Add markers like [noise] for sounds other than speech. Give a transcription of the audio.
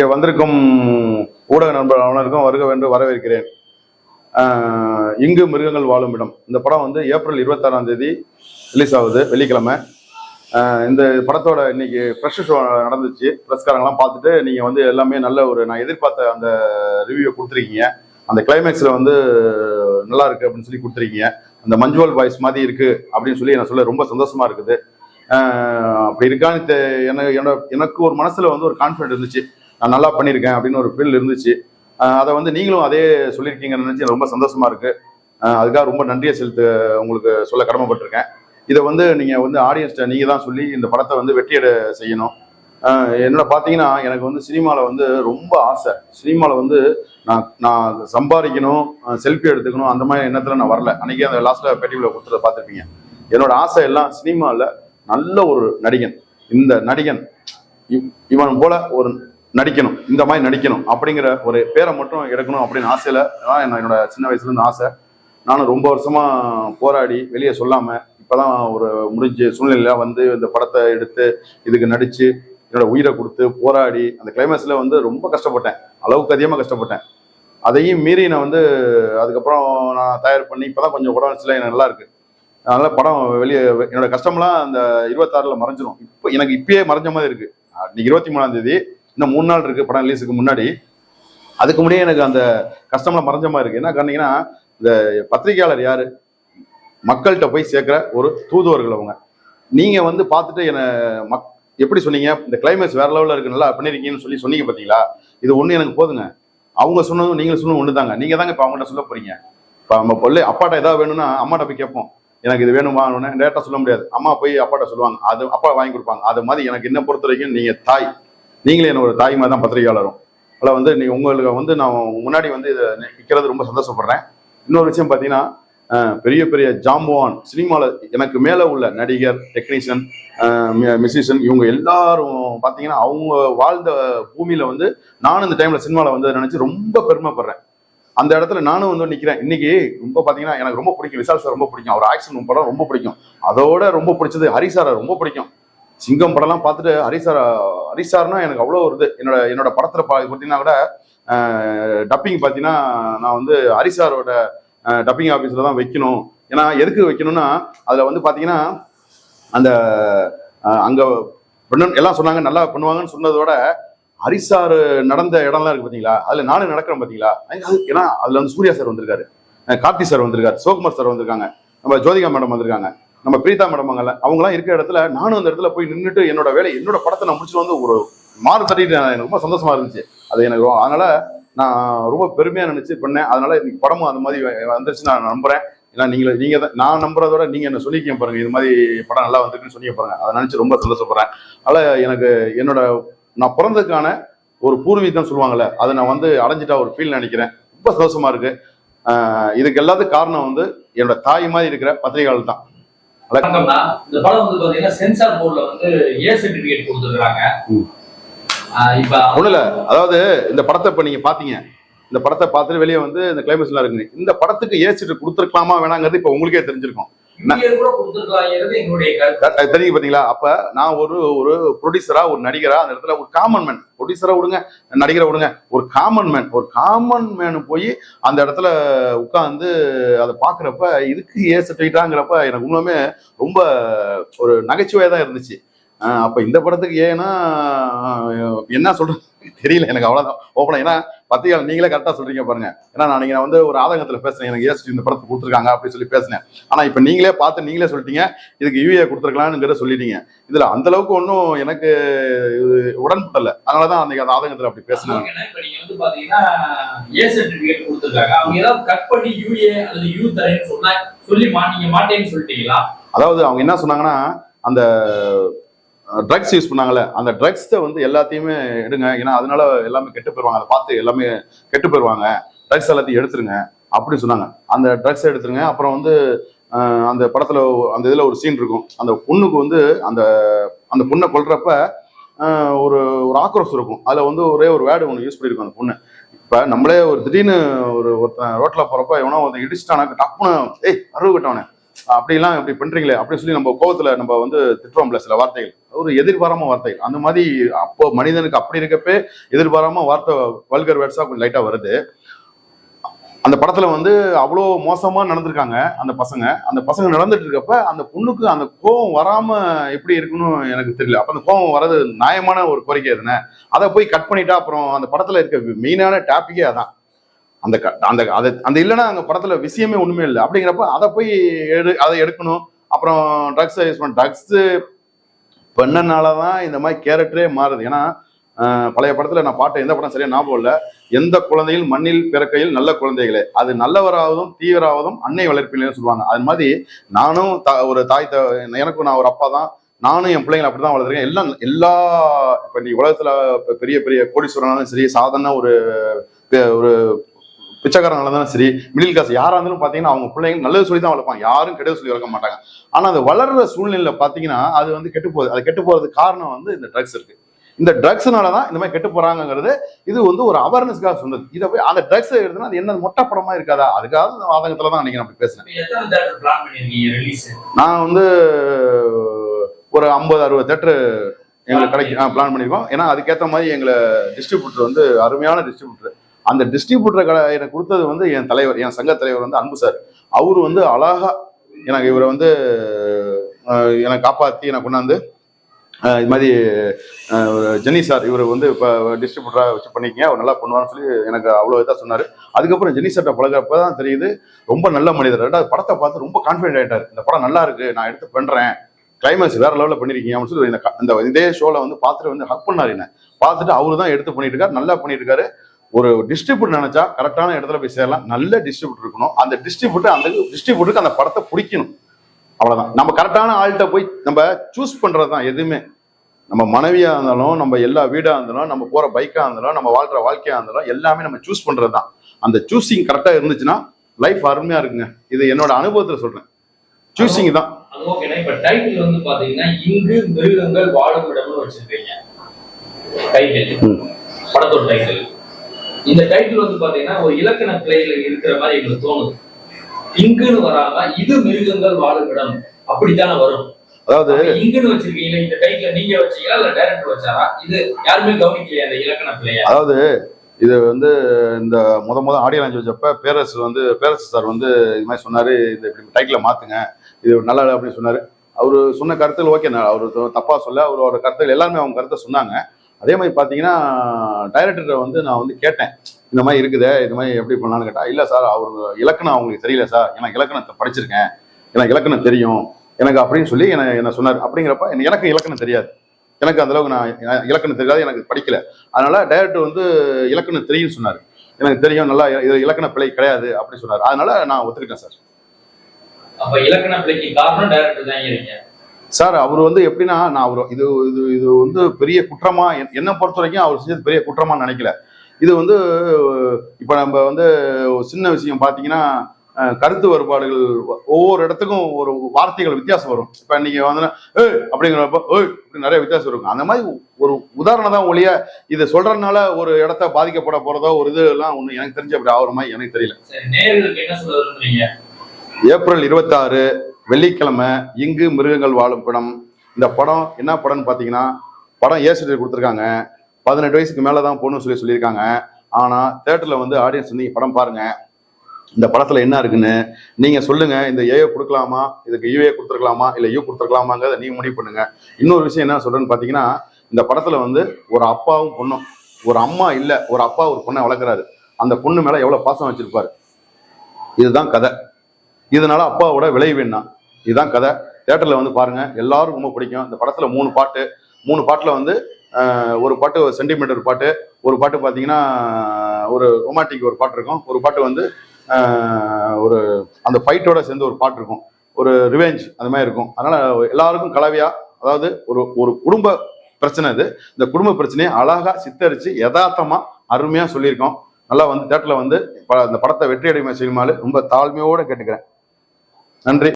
இங்கே வந்திருக்கும் ஊடக நண்பர் அனைவருக்கும் வருக வென்று வரவேற்கிறேன். இங்கு மிருகங்கள் வாழும் இடம். இந்த படம் வந்து ஏப்ரல் இருபத்தாறாம் தேதி ரிலீஸ் ஆகுது வெள்ளிக்கிழமை. இந்த படத்தோட இன்னைக்கு ப்ரெஷ் ஷோ நடந்துச்சு. ப்ரெஸ்காரங்களாம் பார்த்துட்டு நீங்கள் வந்து எல்லாமே நல்ல ஒரு நான் எதிர்பார்த்த அந்த ரிவ்யூ கொடுத்துருக்கீங்க. அந்த கிளைமேக்ஸில் வந்து நல்லா இருக்கு அப்படின்னு சொல்லி கொடுத்துருக்கீங்க. அந்த மஞ்சுவல் வாய்ஸ் மாதிரி இருக்கு அப்படின்னு சொல்லி நான் சொல்ல ரொம்ப சந்தோஷமா இருக்குது. அப்படி இருக்கான்னு தெ- எனக்கு என்னோட- எனக்கு ஒரு மனசுல வந்து ஒரு கான்ஃபிடென்ட் இருந்துச்சு. நான் நல்லா பண்ணியிருக்கேன் அப்படின்னு ஒரு ஃபீல் இருந்துச்சு. அதை வந்து நீங்களும் அதே சொல்லியிருக்கீங்கன்னு நினச்சி ரொம்ப சந்தோஷமா இருக்கு. அதுக்காக ரொம்ப நன்றியை செலுத்த உங்களுக்கு சொல்ல கடமைப்பட்டிருக்கேன். இதை வந்து நீங்கள் வந்து ஆடியன்ஸ்ட்டை நீங்கள் தான் சொல்லி இந்த படத்தை வந்து வெற்றியடை செய்யணும். என்னோட பார்த்தீங்கன்னா எனக்கு வந்து சினிமாவில் வந்து ரொம்ப ஆசை. சினிமாவில் வந்து நான் நான் சம்பாதிக்கணும் செல்ஃபி எடுத்துக்கணும் அந்த மாதிரி எண்ணத்தில் நான் வரல. அன்றைக்கி அந்த லாஸ்ட்டில் பேட்டியில் கொடுத்துட்டு பார்த்துருப்பீங்க. என்னோட ஆசை எல்லாம் சினிமாவில் நல்ல ஒரு நடிகன். இந்த நடிகன் இவ்- இவன் போல ஒரு நடிக்கணும் இந்த மாதிரி நடிக்கணும் அப்படிங்கிற ஒரு பேரை மட்டும் எடுக்கணும் அப்படின்னு ஆசையில தான் என்னோட சின்ன வயசுலேருந்து ஆசை. நானும் ரொம்ப வருஷமா போராடி வெளியே சொல்லாம இப்போதான் ஒரு முடிஞ்ச சூழ்நிலையில வந்து இந்த படத்தை எடுத்து இதுக்கு நடிச்சு என்னோட உயிரை கொடுத்து போராடி அந்த கிளைமேக்ஸில் வந்து ரொம்ப கஷ்டப்பட்டேன். அளவுக்கு அதிகமாக கஷ்டப்பட்டேன். அதையும் மீறி நான் வந்து அதுக்கப்புறம் நான் தயார் பண்ணி இப்போதான் கொஞ்சம் உடம்பு சில எனக்கு நல்லா இருக்கு. அதனால படம் வெளியே என்னோட கஷ்டம்லாம் அந்த இருபத்தாறுல மறைஞ்சிரும். இப்போ எனக்கு இப்பயே மறைஞ்ச மாதிரி இருக்கு. இன்னைக்கு இருபத்தி மூணாம் தேதி இன்னும் மூணு நாள் இருக்கு படம் ரிலீஸுக்கு முன்னாடி. அதுக்கு முன்னாடியே எனக்கு அந்த கஷ்டம்லாம் மறைஞ்ச மாதிரி இருக்கு. என்ன காரணீங்கன்னா இந்த பத்திரிகையாளர் யாரு? மக்கள்கிட்ட போய் சேர்க்குற ஒரு தூதுவர்கள் அவங்க. நீங்கள் வந்து பார்த்துட்டு என்னை மக் எப்படி சொன்னீங்க? இந்த கிளைமேக்ஸ் வேற லெவலில் இருக்கு நல்லா பண்ணியிருக்கீங்கன்னு சொல்லி சொன்னீங்க பார்த்தீங்களா? இது ஒன்று எனக்கு போதுங்க. அவங்க சொன்னதும் நீங்கள் சொன்னதும் ஒன்று தாங்க நீங்கள் தாங்க இப்போ அவங்கள்ட்ட சொல்ல போகிறீங்க இப்போ நம்ம பொண்ணு அப்பாட்ட ஏதாவது வேணும்னா அம்மாட்ட போய் கேட்போம். எனக்கு இது வேணுமா டேரெக்டாக சொல்ல முடியாது. அம்மா போய் அப்பாட்ட சொல்லுவாங்க. அது அப்பா வாங்கி கொடுப்பாங்க. அது மாதிரி எனக்கு என்ன பொறுத்த வரைக்கும் நீங்கள் தாய். நீங்களே என்ன ஒரு தாய் மாதிரி தான் பத்திரிகையாளரும். அதில் வந்து நீ உங்களுக்கு வந்து நான் முன்னாடி வந்து இதை நிற்கிறது ரொம்ப சந்தோஷப்படுறேன். இன்னொரு விஷயம் பார்த்தீங்கன்னா பெரிய பெரிய ஜாம்பவான் சினிமாவில் எனக்கு மேலே உள்ள நடிகர் டெக்னீஷியன் மியூசிஷியன் இவங்க எல்லாரும் பார்த்தீங்கன்னா அவங்க வாழ்ந்த பூமியில் வந்து நானும் இந்த டைமில் சினிமாவில் வந்து நினச்சி ரொம்ப பெருமைப்படுறேன். அந்த இடத்துல நானும் வந்து நிற்கிறேன் இன்னைக்கு ரொம்ப பார்த்தீங்கன்னா எனக்கு ரொம்ப பிடிக்கும். விஷால் சார் ரொம்ப பிடிக்கும். அவர் ஆக்ஷன் படம் ரொம்ப பிடிக்கும். அதோட ரொம்ப பிடிச்சது ஹரி சாரை ரொம்ப பிடிக்கும். சிங்கம் படம்லாம் பார்த்துட்டு ஹரிசார் ஹரிசார்னா எனக்கு அவ்வளோ வருது என்னோட என்னோட படத்தில் பா பார்த்தீங்கன்னா கூட டப்பிங் பார்த்தீங்கன்னா நான் வந்து ஹரிசாரோட டப்பிங் ஆஃபீஸில் தான் வைக்கணும். ஏன்னா எதுக்கு வைக்கணும்னா அதில் வந்து பார்த்தீங்கன்னா அந்த அங்கே எல்லாம் சொன்னாங்க நல்லா பண்ணுவாங்கன்னு சொன்னதோட ஹரிசார் நடந்த இடம்லாம் இருக்கு பார்த்தீங்களா? அதில் நானும் நடக்கிறேன் பார்த்தீங்களா? ஏன்னா அதில் வந்து சூர்யா சார் வந்திருக்காரு. கார்த்தி சார் வந்திருக்காரு சிவகுமார் சார் வந்திருக்காங்க. நம்ம ஜோதிகா மேடம் வந்திருக்காங்க. நம்ம பிரீதா மேடம் அங்கே அவங்கலாம் இருக்கிற இடத்துல நானும் அந்த இடத்துல போய் நின்றுட்டு என்னோட வேலை என்னோட படத்தை நான் முடிச்சுட்டு வந்து ஒரு மாறு தட்டிட்டு எனக்கு ரொம்ப சந்தோஷமா இருந்துச்சு. அது எனக்கு அதனால நான் ரொம்ப பெருமையா நினைச்சு பண்ணேன். அதனால இன்னைக்கு படமும் அந்த மாதிரி வந்துருச்சு நான் நம்புறேன். ஏன்னா நீங்க நீங்க தான் நான் நம்புறதோட நீங்க என்ன சொல்லிக்க பாருங்க. இது மாதிரி படம் நல்லா வந்திருக்குன்னு சொல்லி பாருங்க. அதை நினைச்சு ரொம்ப சந்தோஷப்படுறேன். அதனால எனக்கு என்னோட நான் பிறந்ததுக்கான ஒரு பூர்வீகம் சொல்லுவாங்கல்ல அதை நான் வந்து அடைஞ்சிட்டா ஒரு ஃபீல் நினைக்கிறேன். ரொம்ப சந்தோஷமா இருக்கு. இதுக்கு எல்லாத்துக்கும் காரணம் வந்து என்னோட தாய் மாதிரி இருக்கிற பத்திரிகையாளர் தான். வணக்கம்னா இந்த படம் வந்து பாத்தீங்கன்னா சென்சார் போர்ட்ல வந்து ஏ சர்டிபிகேட் கொடுத்துருக்காங்க. இப்ப இல்ல. அதாவது இந்த படத்தை இப்ப நீங்க பாத்தீங்க. இந்த படத்தை பார்த்துட்டு வெளியே வந்து இந்த கிளைமேக்ஸ்லாம் இருக்குங்க இந்த படத்துக்கு ஏசிட்டு கொடுத்துருக்கலாமா வேணாங்கிறது இப்ப உங்களுக்கே தெரிஞ்சிருக்கும். தெரியுங்க பாத்தீங்களா? அப்ப நான் ஒரு ஒரு ப்ரொடியூசரா ஒரு நடிகரா அந்த இடத்துல ஒரு காமன் மேன் ப்ரொடியூசரா விடுங்க நடிகரை விடுங்க. ஒரு காமன் மேன் ஒரு காமன் மேனு போய் அந்த இடத்துல உட்காந்து அதை பாக்குறப்ப இதுக்கு ஏ சர்டிஃபிகேட்டாங்கிறப்ப எனக்கு உண்மையுமே ரொம்ப ஒரு நகைச்சுவையா தான் இருந்துச்சு. அப்ப இந்த படத்துக்கு ஏன்னா என்ன சொல்றது? [laughs] தெரியல எனக்கு அவ்வளவுதான். ஓப்பனா ஏன்னா பத்திரிகை நீங்களே கரெக்டா சொல்றீங்க பாருங்க. ஏன்னா நான் நீங்க வந்து ஒரு ஆதங்கத்துல பேசுறேன். எனக்கு ஏன் இந்த படத்தை கொடுத்துருக்காங்க அப்படின்னு சொல்லி பேசினேன். ஆனா இப்ப நீங்களே பார்த்து நீங்களே சொல்லிட்டீங்க. இதுக்கு யூஏ கொடுத்துருக்கலாம்ங்கிறத சொல்லிட்டீங்க. இதுல அந்த அளவுக்கு ஒன்றும் எனக்கு உடன்படல. அதனாலதான் அந்த அந்த ஆதங்கத்துல அப்படி பேசினேன். அவங்க என்ன இப்ப நீங்க வந்து பாத்தீங்கன்னா ஏ சர்டிபிகேட் கொடுத்துருக்காங்க. அவங்க ஏதாவது கட் பண்ணி யூஏ அல்லது யூ தரேன்னு சொன்னா சொல்லி மா மாட்டேன்னு சொல்லிட்டீங்களா? அதாவது அவங்க என்ன சொன்னாங்கன்னா அந்த ட்ரக்ஸ் யூஸ் பண்ணாங்கல்ல அந்த ட்ரக்ஸை வந்து எல்லாத்தையுமே எடுங்க. ஏன்னா அதனால எல்லாமே கெட்டு போயிருவாங்க. அதை பார்த்து எல்லாமே கெட்டு போயிருவாங்க. ட்ரக்ஸ் எல்லாத்தையும் எடுத்துருங்க அப்படின்னு சொன்னாங்க. அந்த ட்ரக்ஸ் எடுத்துருங்க. அப்புறம் வந்து அந்த படத்துல அந்த இதுல ஒரு சீன் இருக்கும். அந்த பொண்ணுக்கு வந்து அந்த அந்த பொண்ணை கொள்றப்ப ஒரு ஒரு ஆக்ரோஷம் இருக்கும். அதில் வந்து ஒரே ஒரு வேர்டு ஒன்று யூஸ் பண்ணியிருக்கும் அந்த பொண்ணு. இப்போ நம்மளே ஒரு திடீர்னு ஒரு ஒருத்தன் ரோட்டில் போகிறப்ப எவனோ ஒருத்தன் இடிச்சிட்டானாக்க டப்புன்னு ஏய் அருவு கட்டவனே. அப்படிலாம் இப்படி பண்றீங்களே அப்படின்னு சொல்லி நம்ம கோபத்துல நம்ம வந்து திட்டுறோம்ல சில வார்த்தைகள். ஒரு எதிர்பாராம வார்த்தைகள். அந்த மாதிரி அப்போ மனிதனுக்கு அப்படி இருக்கப்பே எதிர்பாராம வார்த்தை வல்கர் வேர்ட்ஸா கொஞ்சம் லைட்டா வருது. அந்த படத்துல வந்து அவ்வளோ மோசமா நடந்திருக்காங்க அந்த பசங்க. அந்த பசங்க நடந்துட்டு இருக்கப்ப அந்த பொண்ணுக்கு அந்த கோபம் வராம எப்படி இருக்குன்னு எனக்கு தெரியல. அப்ப அந்த கோபம் வர்றது நியாயமான ஒரு கோரிக்கை தானே அதை போய் கட் பண்ணிட்டா அப்புறம் அந்த படத்துல இருக்க மெயினான டாபிக்கே அதான். அந்த க- அந்த அது அந்த இல்லைன்னா அந்த படத்துல விஷயமே ஒண்ணுமே இல்லை. அப்படிங்கிறப்ப அதை போய் எடு அதை எடுக்கணும். அப்புறம் ட்ரக்ஸ் யூஸ் பண்ண ட்ரக்ஸ் பண்ணனால தான் இந்த மாதிரி கேரக்டரே மாறுது. ஏன்னா பழைய படத்துல நான் பாட்டு எந்த படம் சரியா ஞாபகம் இல்லை. எந்த குழந்தையில் மண்ணில் பிறக்கையில் நல்ல குழந்தைகளே. அது நல்லவராவதும் தீவிராவதும் அன்னை வளர்ப்பில்லைன்னு சொல்லுவாங்க. அது மாதிரி நானும் த- ஒரு தாய் த எனக்கும் நான் ஒரு அப்பா தான் நானும் என் பிள்ளைங்களை அப்படிதான் வளர்த்துருக்கேன் எல்லாம் எல்லா இப்போ நீ உலகத்தில் பெரிய பெரிய கோடீஸ்வரனாலும் சரி சாதாரண ஒரு ஒரு பிச்சைக்காரங்களா இருந்தாலும் சரி மிடில் கிளாஸ் யாரா இருந்தாலும் பாத்தீங்கன்னா அவங்க பிள்ளைங்க நல்லது சொல்லி தான் வளர்ப்பாங்க. யாரும் கெட்டது சொல்லி வளர்க்க மாட்டாங்க. ஆனா அது வளர்ற சூழ்நிலையில பாத்தீங்கன்னா அது வந்து கெட்டு போகுது. அது கெட்டு போறதுக்கு காரணம் வந்து இந்த ட்ரக்ஸ் இருக்கு. இந்த ட்ரக்ஸ்னால தான் இந்த மாதிரி கெட்டு போறாங்கிறது இது வந்து ஒரு அவேர்னஸ்க்காக சொன்னது. இதை போய் அந்த ட்ரக்ஸ் எடுத்துனா அது என்ன மொட்டை படமா இருக்காதா? அதுக்காக ஆதங்கத்துல தான் நினைக்கிறேன் அப்படி ரிலீஸ் நான் வந்து ஒரு ஐம்பது அறுபது தேட்டர் எங்களுக்கு கிடைக்கும் பிளான் பண்ணியிருக்கோம் ஏன்னா அதுக்கேற்ற மாதிரி எங்களை டிஸ்ட்ரிபியூட்டர் வந்து அருமையான டிஸ்ட்ரிபியூட்டர் அந்த டிஸ்ட்ரிபியூட்டர் கடை எனக்கு கொடுத்தது வந்து என் தலைவர் என் சங்க தலைவர் வந்து அன்பு சார். அவர் வந்து அழகா எனக்கு இவரை வந்து என்னை காப்பாற்றி எனக்கு கொண்டாந்து இது மாதிரி ஜெனி சார் இவர் வந்து இப்போ டிஸ்ட்ரிபியூட்டராக வச்சு பண்ணிக்கங்க அவர் நல்லா பண்ணுவான்னு சொல்லி எனக்கு அவ்வளோ இதாக சொன்னார். அதுக்கப்புறம் ஜெனி சார்ட்ட பழகிறப்ப தான் தெரியுது ரொம்ப நல்ல மனிதர். ரெண்டாவது படத்தை பார்த்து ரொம்ப கான்ஃபிடென்ட் ஆகிட்டார் இந்த படம் நல்லா இருக்குது நான் எடுத்து பண்ணுறேன் கிளைமேக்ஸ் வேற லெவலில் பண்ணிருக்கீங்க அப்படின்னு சொல்லி இந்த இந்த இதே ஷோவில் வந்து பார்த்துட்டு வந்து ஹக் பண்ணாரு என்ன. பார்த்துட்டு அவரு தான் எடுத்து பண்ணிட்டு இருக்காரு நல்லா பண்ணிட்டு இருக்காரு. ஒரு டிஸ்ட்ரிபியூட்டர் நினைச்சா கரெக்டான இடத்துல போய் சேரலாம். நல்ல டிஸ்ட்ரிபியூட்டர் இருக்கணும். அந்த டிஸ்ட்ரிபியூட்டர் அந்த டிஸ்ட்ரிபியூட்டருக்கு அந்த படத்தை பிடிக்கணும். அவ்வளவுதான். நம்ம கரெக்டான ஆள்கிட்ட போய் நம்ம சூஸ் பண்றது தான் எதுவுமே. நம்ம மனைவியா இருந்தாலும் நம்ம எல்லா வீடா இருந்தாலும் நம்ம போற பைக்கா இருந்தாலும் நம்ம வாழ்ற வாழ்க்கையா இருந்தாலும் எல்லாமே நம்ம சூஸ் பண்றது தான் அந்த சூசிங் கரெக்டா இருந்துச்சுன்னா லைஃப் அருமையா இருக்குங்க. இது என்னோட அனுபவத்துல சொல்றேன். சூசிங் தான். இப்ப டைட்டில் வந்து பாத்தீங்கன்னா இங்கு மிருகங்கள் வாழும் இடம்னு வச்சிருக்கீங்க. டைட்டில். படத்தோட டைட்டில் இந்த டைட்டில் வந்து பாத்தீங்கன்னா ஒரு இலக்கண பிழையில இருக்கிற மாதிரி எங்களுக்கு தோணுது. இங்குன்னு வராம இது மிருகங்கள் வாழும் இடம் அப்படித்தானே வரும். அதாவது இங்குன்னு வச்சிருக்கீங்களா இந்த டைட்டில் நீங்க வச்சீங்களா இல்ல டைரக்டர் வச்சாரா? இது யாருமே கவனிக்கலையா அந்த இலக்கண பிழையா. அதாவது இது வந்து இந்த முத முத ஆடியோ லான்ச் வச்சப்ப பேரரசு வந்து பேரரசு சார் வந்து இது மாதிரி சொன்னாரு இந்த இப்படி டைட்டில் மாத்துங்க இது நல்லா அப்படின்னு சொன்னாரு. அவரு சொன்ன கருத்துகள் ஓகே அவர் தப்பா சொல்ல அவரோட கருத்துகள் எல்லாருமே அவங்க கருத்தை சொன்னாங்க. அதே மாதிரி பார்த்தீங்கன்னா டைரக்டரை வந்து நான் வந்து கேட்டேன் இந்த மாதிரி இருக்குதே இந்த மாதிரி எப்படி பண்ணலான்னு கேட்டால் இல்லை சார் அவர் இலக்கணம் அவங்களுக்கு தெரியல சார். எனக்கு இலக்கணத்தை படிச்சிருக்கேன். எனக்கு இலக்கணம் தெரியும். எனக்கு அப்படின்னு சொல்லி என்ன என்ன சொன்னார். அப்படிங்கிறப்ப எனக்கு- எனக்கு இலக்கணம் தெரியாது. எனக்கு அந்தளவுக்கு நான் இலக்கணம் தெரியாது. எனக்கு படிக்கல. அதனால டைரக்டர் வந்து இலக்கணம் தெரியும் சொன்னார். எனக்கு தெரியும் நல்லா இது இலக்கண பிழை கிடையாது. அப்படின்னு சொன்னார். அதனால நான் ஒத்துக்கிட்டேன் சார். அப்ப இலக்கண பிழைக்கு காரணம் டைரக்டர் தான் சார் அவர் வந்து எப்படின்னா நான் அவர் இது இது இது வந்து பெரிய குற்றமா என்- என்னை பொறுத்த வரைக்கும் அவர் செஞ்சது பெரிய குற்றமா நினைக்கல. இது வந்து இப்போ நம்ம வந்து சின்ன விஷயம் பார்த்தீங்கன்னா கருத்து வேறுபாடுகள் ஒவ்வொரு இடத்துக்கும் ஒரு வார்த்தைகள் வித்தியாசம் வரும். இப்போ நீங்க வந்து ஏய் அப்படிங்கிறப்ப ஏய் இப்படி நிறைய வித்தியாசம் இருக்கும். அந்த மாதிரி ஒரு உதாரணம் தான் ஒழிய இதை சொல்றதுனால ஒரு இடத்த பாதிக்கப்பட போறதோ ஒரு இது எல்லாம் ஒண்ணு எனக்கு தெரிஞ்ச அப்படி ஆகுற மாதிரி எனக்கு தெரியல. ஏப்ரல் இருபத்தாறு வெள்ளிக்கிழமை இங்கு மிருகங்கள் வாழும் படம். இந்த படம் என்ன படம்னு பார்த்தீங்கன்னா படம் ஏ சர்டிஃபிகேட் கொடுத்துருக்காங்க. பதினெட்டு வயசுக்கு மேலே தான் போகணும்னு சொல்லி சொல்லியிருக்காங்க. ஆனால் தேட்டரில் வந்து ஆடியன்ஸ் வந்து படம் பாருங்க. இந்த படத்தில் என்ன இருக்குன்னு நீங்கள் சொல்லுங்கள் இந்த ஏஏ கொடுக்கலாமா? இதுக்கு யூஏ கொடுத்துருக்கலாமா? இல்லை யூ கொடுத்துருக்கலாமாங்கிறத நீங்கள் முடிவு பண்ணுங்கள் இன்னொரு விஷயம் என்ன சொல்கிறேன்னு பார்த்தீங்கன்னா இந்த படத்தில் வந்து ஒரு அப்பாவும் பொண்ணும். ஒரு அம்மா இல்லை ஒரு அப்பா ஒரு பொண்ணை வளர்க்குறாரு. அந்த பொண்ணு மேலே எவ்வளோ பாசம் வச்சுருப்பாரு? இதுதான் கதை. இதனால அப்பாவோட விளைவு என்ன? இதுதான் கதை. தேட்டரில் வந்து பாருங்க எல்லாரும் ரொம்ப பிடிக்கும். இந்த படத்தில் மூணு பாட்டு. மூணு பாட்டில் வந்து ஒரு பாட்டு சென்டிமீட்டர் பாட்டு. ஒரு பாட்டு பார்த்தீங்கன்னா ஒரு ரொமான்டிக் ஒரு பாட்டு இருக்கும். ஒரு பாட்டு வந்து ஒரு அந்த ஃபைட்டோட சேர்ந்து ஒரு பாட்டு இருக்கும். ஒரு ரிவெஞ்ச் அந்த மாதிரி இருக்கும். அதனால எல்லாருக்கும் கலவையா அதாவது ஒரு ஒரு குடும்ப பிரச்சனை இது. இந்த குடும்ப பிரச்சனையை அழகா சித்தரிச்சு யதார்த்தமா அருமையா சொல்லியிருக்கோம். நல்லா வந்து தேட்டரில் வந்து இந்த படத்தை வெற்றி அடைமை செய்யுமாறு ரொம்ப தாழ்மையோட கேட்டுக்கிறேன். நன்றி.